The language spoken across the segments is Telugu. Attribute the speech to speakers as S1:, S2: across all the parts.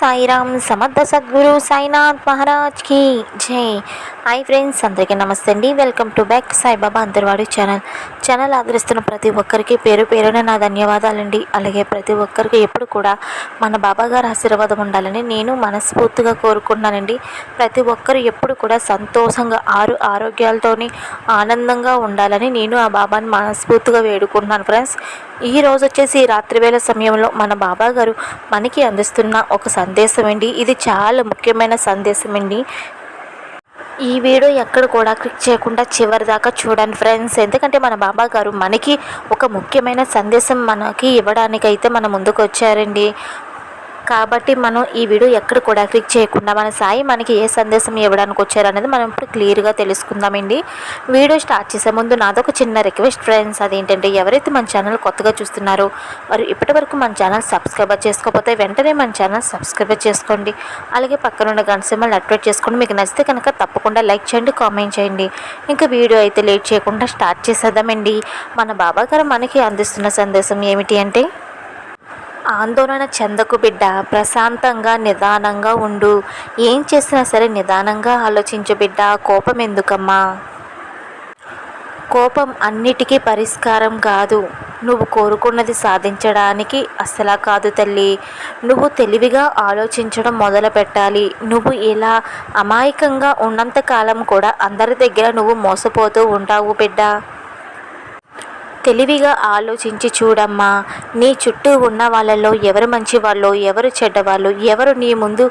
S1: సాయిరామ్ సమర్థ సద్గురు సాయినాథ్ మహారాజ్కి జై. హాయ్ ఫ్రెండ్స్ అందరికీ నమస్తే అండి. Welcome to back Saibaba Antarvadi channel channel ఆదరిస్తున్న ప్రతి ఒక్కరికి పేరు పేరున నా ధన్యవాదాలండి. అలాగే ప్రతి ఒక్కరికి ఎప్పుడు కూడా మన బాబా గారు ఆశీర్వాదం ఉండాలని నేను మనస్ఫూర్తిగా కోరుకున్నానండి ప్రతి ఒక్కరు ఎప్పుడు కూడా సంతోషంగా ఆరు ఆరోగ్యాలతోని ఆనందంగా ఉండాలని నేను ఆ బాబాని మనస్ఫూర్తిగా వేడుకుంటున్నాను ఫ్రెండ్స్ ఈ రోజు వచ్చేసి రాత్రివేళ సమయంలో మన బాబా గారు మనకి అందిస్తున్న ఒక సందేశం అండి. ఇది చాలా ముఖ్యమైన సందేశం అండి. ఈ వీడియో ఎక్కడ కూడా క్లిక్ చేయకుండా చివరి దాకా చూడండి ఫ్రెండ్స్. ఎందుకంటే మన బాబా గారు మనకి ఒక ముఖ్యమైన సందేశం మనకి ఇవ్వడానికైతే మన ముందుకు వచ్చారండి. కాబట్టి మనం ఈ వీడియో ఎక్కడ కూడా క్లిక్ చేయకుండా మన సాయి మనకి ఏ సందేశం ఇవ్వడానికి వచ్చారు అనేది మనం ఇప్పుడు క్లియర్గా తెలుసుకుందామండి. వీడియో స్టార్ట్ చేసే ముందు నాదొక చిన్న రిక్వెస్ట్ ఫ్రెండ్స్. అదేంటంటే ఎవరైతే మన ఛానల్ కొత్తగా చూస్తున్నారో వారు ఇప్పటివరకు మన ఛానల్ సబ్స్క్రైబ్ చేసుకోకపోతే వెంటనే మన ఛానల్ సబ్స్క్రైబ్ చేసుకోండి. అలాగే పక్కనున్న గంట సింబల్ యాక్టివేట్ చేసుకోండి. మీకు నచ్చితే కనుక తప్పకుండా లైక్ చేయండి కామెంట్ చేయండి. ఇంకా వీడియో అయితే లేట్ చేయకుండా స్టార్ట్ చేసేద్దామండి. మన బాబా గారు మనకి అందిస్తున్న సందేశం ఏమిటి అంటే ఆందోళన చెందకు బిడ్డ. ప్రశాంతంగా నిదానంగా ఉండు. ఏం చేసినా సరే నిదానంగా ఆలోచించు బిడ్డ. కోపం ఎందుకమ్మా? కోపం అన్నిటికీ పరిష్కారం కాదు. నువ్వు కోరుకున్నది సాధించడానికి అసలా కాదు తల్లి. నువ్వు తెలివిగా ఆలోచించడం మొదలు పెట్టాలి. నువ్వు ఇలా అమాయకంగా ఉన్నంతకాలం కూడా అందరి దగ్గర నువ్వు మోసపోతూ ఉంటావు బిడ్డ. తెలివిగా ఆలోచించి చూడమ్మా. నీ చుట్టూ ఉన్న వాళ్ళలో ఎవరు మంచి వాళ్ళు ఎవరు చెడ్డవాళ్ళు ఎవరు నీ ముందు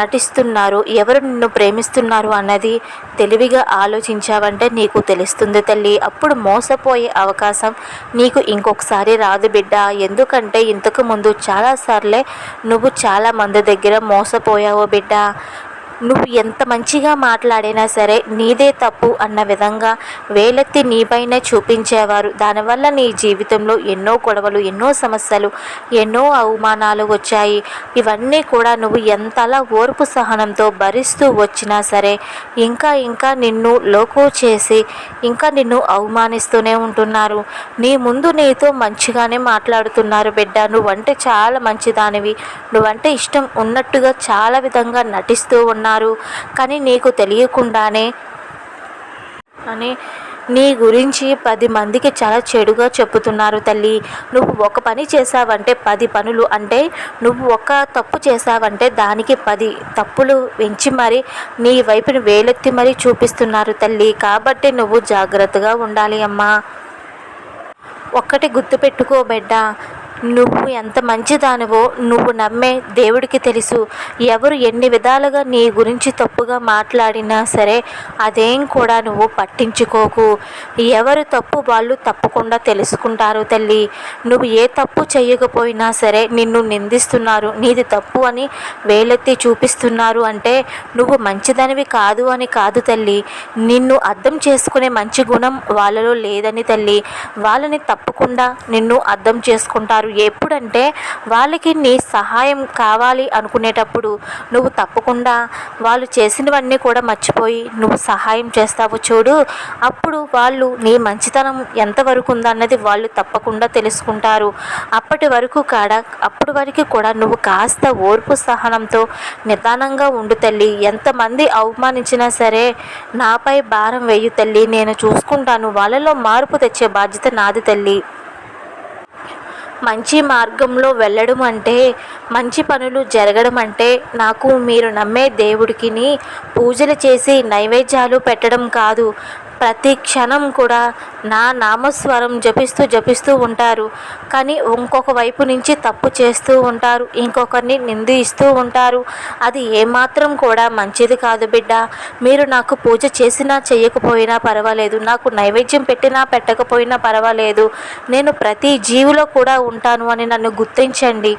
S1: నటిస్తున్నారు ఎవరు నిన్ను ప్రేమిస్తున్నారు అన్నది తెలివిగా ఆలోచించావంటే నీకు తెలుస్తుంది తల్లి. అప్పుడు మోసపోయే అవకాశం నీకు ఇంకొకసారి రాదు బిడ్డ. ఎందుకంటే ఇంతకు ముందు చాలాసార్లే నువ్వు చాలా మంది దగ్గర మోసపోయావు బిడ్డ. నువ్వు ఎంత మంచిగా మాట్లాడినా సరే నీదే తప్పు అన్న విధంగా వేలెత్తి నీపైనే చూపించేవారు. దానివల్ల నీ జీవితంలో ఎన్నో గొడవలు ఎన్నో సమస్యలు ఎన్నో అవమానాలు వచ్చాయి. ఇవన్నీ కూడా నువ్వు ఎంతలా ఓర్పు సహనంతో భరిస్తూ వచ్చినా సరే ఇంకా ఇంకా నిన్ను లోకు చేసి ఇంకా నిన్ను అవమానిస్తూనే ఉంటున్నారు. నీ ముందు నీతో మంచిగానే మాట్లాడుతున్నారు బిడ్డ. నువ్వంటే చాలా మంచిదానివి. నువ్వంటే ఇష్టం ఉన్నట్టుగా చాలా విధంగా నటిస్తూ ఉన్నారు కానీ నీకు తెలియకుండానే అని నీ గురించి పది మందికి చాలా చెడుగా చెప్పుతున్నారు తల్లి. నువ్వు ఒక పని చేసావంటే పది పనులు అంటే నువ్వు ఒక తప్పు చేసావంటే దానికి పది తప్పులు పెంచి మరి నీ వైపుని వేలెత్తి మరీ చూపిస్తున్నారు తల్లి. కాబట్టి నువ్వు జాగ్రత్తగా ఉండాలి అమ్మా. ఒక్కటి గుర్తుపెట్టుకో బిడ్డ. నువ్వు ఎంత మంచిదానివో నువ్వు నమ్మే దేవుడికి తెలుసు. ఎవరు ఎన్ని విధాలుగా నీ గురించి తప్పుగా మాట్లాడినా సరే అదేం కూడా నువ్వు పట్టించుకోకు. ఎవరు తప్పు వాళ్ళు తప్పకుండా తెలుసుకుంటారు తల్లి. నువ్వు ఏ తప్పు చేయకపోయినా సరే నిన్ను నిందిస్తున్నారు. నీది తప్పు అని వేలెత్తి చూపిస్తున్నారు అంటే నువ్వు మంచిదనివి కాదు అని కాదు తల్లి. నిన్ను అర్థం చేసుకునే మంచి గుణం వాళ్ళలో లేదని తల్లి. వాళ్ళని తప్పకుండా నిన్ను అర్థం చేసుకుంటారు ఎప్పుడంటే వాళ్ళకి నీ సహాయం కావాలి అనుకునేటప్పుడు నువ్వు తప్పకుండా వాళ్ళు చేసినవన్నీ కూడా మర్చిపోయి నువ్వు సహాయం చేస్తావు చూడు. అప్పుడు వాళ్ళు నీ మంచితనం ఎంతవరకు ఉందన్నది వాళ్ళు తప్పకుండా తెలుసుకుంటారు. అప్పటి వరకు కాడ అప్పటి వరకు కూడా నువ్వు కాస్త ఓర్పు సహనంతో నిదానంగా ఉండు తల్లి. ఎంతమంది అవమానించినా సరే నాపై భారం వేయు తల్లి. నేను చూసుకుంటాను. వాళ్ళలో మార్పు తెచ్చే బాధ్యత నాది తల్లి. మంచి మార్గంలో వెళ్ళడం అంటే మంచి పనులు జరగడం అంటే నాకు మీరు నమ్మే దేవుడికిని పూజలు చేసి నైవేద్యాలు పెట్టడం కాదు. ప్రతి క్షణం కూడా నా నామస్వరం జపిస్తూ జపిస్తూ ఉంటారు. కానీ ఇంకొక వైపు నుంచి తప్పు చేస్తూ ఉంటారు. ఇంకొకరిని నిందిస్తూ ఉంటారు. అది ఏమాత్రం కూడా మంచిది కాదు బిడ్డ. మీరు నాకు పూజ చేసినా చేయకపోయినా పర్వాలేదు. నాకు నైవేద్యం పెట్టినా పెట్టకపోయినా పర్వాలేదు. నేను ప్రతి జీవిలో కూడా ఉంటాను అని నన్ను గుర్తించండి.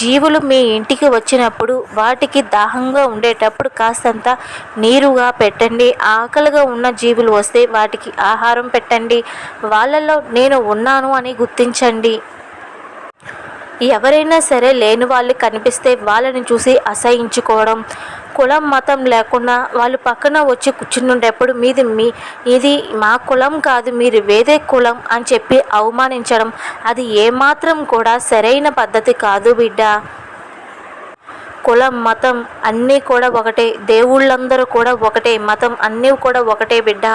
S1: జీవులు మీ ఇంటికి వచ్చినప్పుడు వాటికి దాహంగా ఉండేటప్పుడు కాస్తంత నీరుగా పెట్టండి. ఆకలిగా ఉన్న జీవులు వస్తే వాటికి ఆహారం పెట్టండి. వాళ్ళల్లో నేను ఉన్నాను అని గుర్తించండి. ఎవరైనా సరే లేని వాళ్ళు కనిపిస్తే వాళ్ళని చూసి అసహించుకోవడం కులం మతం లేకుండా వాళ్ళు పక్కన వచ్చి కూర్చుండేటప్పుడు మీది మీ ఇది మా కులం కాదు మీరు వేరే కులం అని చెప్పి అవమానించడం అది ఏమాత్రం కూడా సరైన పద్ధతి కాదు బిడ్డ. కులం మతం అన్నీ కూడా ఒకటే. దేవుళ్ళందరూ కూడా ఒకటే. మతం అన్నీ కూడా ఒకటే బిడ్డ.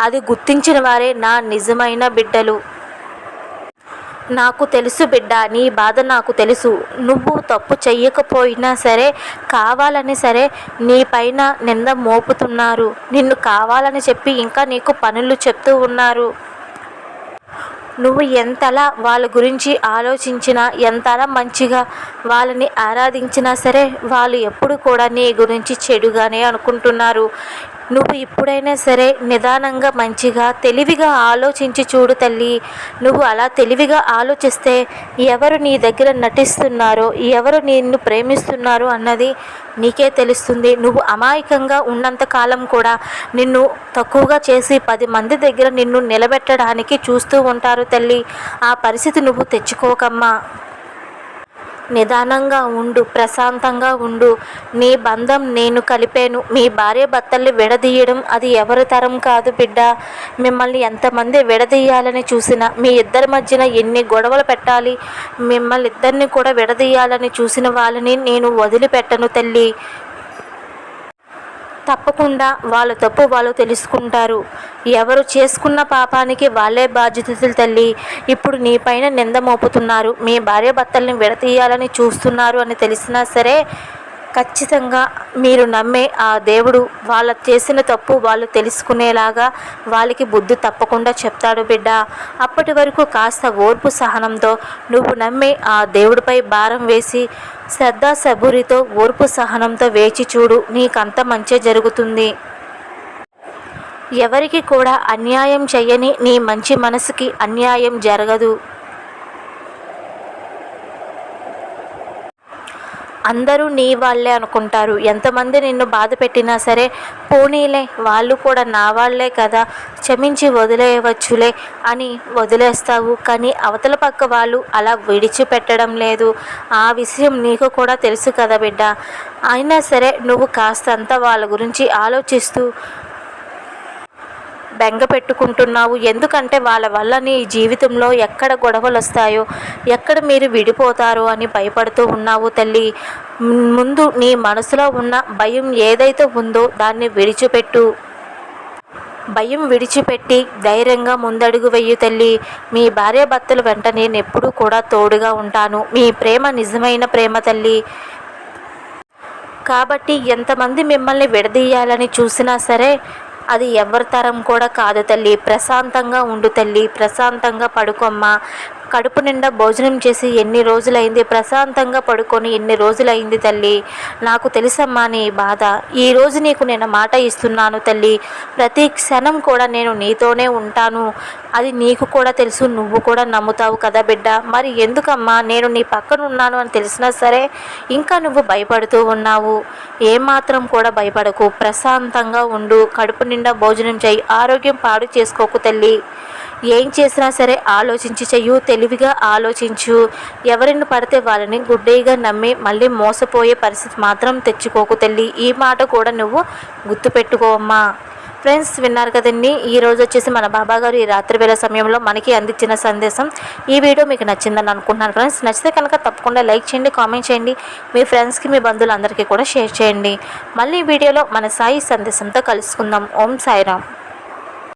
S1: అది గుర్తించిన వారే నా నిజమైన బిడ్డలు. నాకు తెలుసు బిడ్డ నీ బాధ నాకు తెలుసు. నువ్వు తప్పు చెయ్యకపోయినా సరే కావాలని సరే నీ పైన నింద మోపుతున్నారు. నిన్ను కావాలని చెప్పి ఇంకా నీకు పనులు చెప్తూ ఉన్నారు. నువ్వు ఎంతలా వాళ్ళ గురించి ఆలోచించినా ఎంతలా మంచిగా వాళ్ళని ఆరాధించినా సరే వాళ్ళు ఎప్పుడు కూడా నీ గురించి చెడుగానే అనుకుంటున్నారు. నువ్వు ఇప్పుడైనా సరే నిదానంగా మంచిగా తెలివిగా ఆలోచించి చూడు తల్లి. నువ్వు అలా తెలివిగా ఆలోచిస్తే ఎవరు నీ దగ్గర నటిస్తున్నారో ఎవరు నిన్ను ప్రేమిస్తున్నారో అన్నది నీకే తెలుస్తుంది. నువ్వు అమాయకంగా ఉన్నంతకాలం కూడా నిన్ను తక్కువగా చేసి పది మంది దగ్గర నిన్ను నిలబెట్టడానికి చూస్తూ ఉంటారు తల్లి. ఆ పరిస్థితి నువ్వు తెచ్చుకోకమ్మా. నిదానంగా ఉండు ప్రశాంతంగా ఉండు. నీ బంధం నేను కలిపాను. మీ భార్య భర్తల్ని విడదీయడం అది ఎవరి తరం కాదు బిడ్డ. మిమ్మల్ని ఎంతమంది విడదీయాలని చూసినా మీ ఇద్దరి మధ్యన ఎన్ని గొడవలు పెట్టాలి మిమ్మల్ని ఇద్దరిని కూడా విడదీయాలని చూసిన వాళ్ళని నేను వదిలిపెట్టను తల్లి. తప్పకుండా వాళ్ళ తప్పు వాళ్ళు తెలుసుకుంటారు. ఎవరు చేసుకున్న పాపానికి వాళ్ళే బాధ్యతలు తల్లి. ఇప్పుడు నీ పైన నింద మోపుతున్నారు. మీ భార్య భర్తల్ని విడతీయాలని చూస్తున్నారు అని తెలిసినా సరే ఖచ్చితంగా మీరు నమ్మే ఆ దేవుడు వాళ్ళ చేసిన తప్పు వాళ్ళు తెలుసుకునేలాగా వాళ్ళకి బుద్ధి తప్పకుండా చెప్తాడు బిడ్డ. అప్పటి వరకు కాస్త ఓర్పు సహనంతో నువ్వు నమ్మే ఆ దేవుడిపై భారం వేసి శ్రద్ధా సబూరితో ఓర్పు సహనంతో వేచి చూడు నీకంత మంచి జరుగుతుంది. ఎవరికి కూడా అన్యాయం చెయ్యని నీ మంచి మనసుకి అన్యాయం జరగదు. అందరూ నీ వాళ్ళే అనుకుంటారు. ఎంతమంది నిన్ను బాధ పెట్టినా సరే పోనీలే వాళ్ళు కూడా నా వాళ్ళే కదా క్షమించి వదిలేయవచ్చులే అని వదిలేస్తావు. కానీ అవతల పక్క వాళ్ళు అలా విడిచిపెట్టడం లేదు. ఆ విషయం నీకు కూడా తెలుసు కదా బిడ్డ. అయినా సరే నువ్వు కాస్తంత వాళ్ళ గురించి ఆలోచిస్తూ బెంగ పెట్టుకుంటున్నావు? ఎందుకంటే వాళ్ళ వల్ల నీ జీవితంలో ఎక్కడ గొడవలు వస్తాయో ఎక్కడ మీరు విడిపోతారో అని భయపడుతూ ఉన్నావు తల్లి. ముందు నీ మనసులో ఉన్న భయం ఏదైతే ఉందో దాన్ని విడిచిపెట్టు. భయం విడిచిపెట్టి ధైర్యంగా ముందడుగు వెయ్యి తల్లి. మీ భార్యాభర్తల వెంట నేను ఎప్పుడూ కూడా తోడుగా ఉంటాను. మీ ప్రేమ నిజమైన ప్రేమ తల్లి. కాబట్టి ఎంతమంది మిమ్మల్ని విడదీయాలని చూసినా సరే అది ఎవరి తరం కూడా కాదు తల్లి. ప్రశాంతంగా ఉండు తల్లి. ప్రశాంతంగా పడుకోమ్మా. కడుపు నిండా భోజనం చేసి ఎన్ని రోజులైంది? ప్రశాంతంగా పడుకొని ఎన్ని రోజులైంది తల్లి? నాకు తెలుసమ్మా నీ బాధ. ఈరోజు నీకు నేను మాట ఇస్తున్నాను తల్లి. ప్రతి క్షణం కూడా నేను నీతోనే ఉంటాను. అది నీకు కూడా తెలుసు. నువ్వు కూడా నమ్ముతావు కదా బిడ్డ. మరి ఎందుకమ్మా? నేను నీ పక్కన ఉన్నాను అని తెలిసినా సరే ఇంకా నువ్వు భయపడుతూ ఉన్నావు. ఏమాత్రం కూడా భయపడకు. ప్రశాంతంగా ఉండు. కడుపు నిండా భోజనం చేయి. ఆరోగ్యం పాడు చేసుకోకు తల్లి. ఏం చేసినా సరే ఆలోచించి చెయ్యు తెలివిగా ఆలోచించు. ఎవరిని పడితే వాళ్ళని గుడ్డేగా నమ్మి మళ్ళీ మోసపోయే పరిస్థితి మాత్రం తెచ్చుకోకు తల్లి. ఈ మాట కూడా నువ్వు గుర్తుపెట్టుకోమ్మా ఫ్రెండ్స్ విన్నారు కదండి ఈ రోజు వచ్చేసి మన బాబా గారు ఈ రాత్రి వేళ సమయంలో మనకి అందించిన సందేశం. ఈ వీడియో మీకు నచ్చిందని అనుకుంటున్నాను ఫ్రెండ్స్. నచ్చితే కనుక తప్పకుండా లైక్ చేయండి కామెంట్ చేయండి. మీ ఫ్రెండ్స్కి మీ బంధువులందరికీ కూడా షేర్ చేయండి. మళ్ళీ ఈ వీడియోలో మన సాయి సందేశంతో కలుసుకుందాం. ఓం సాయిరామ్.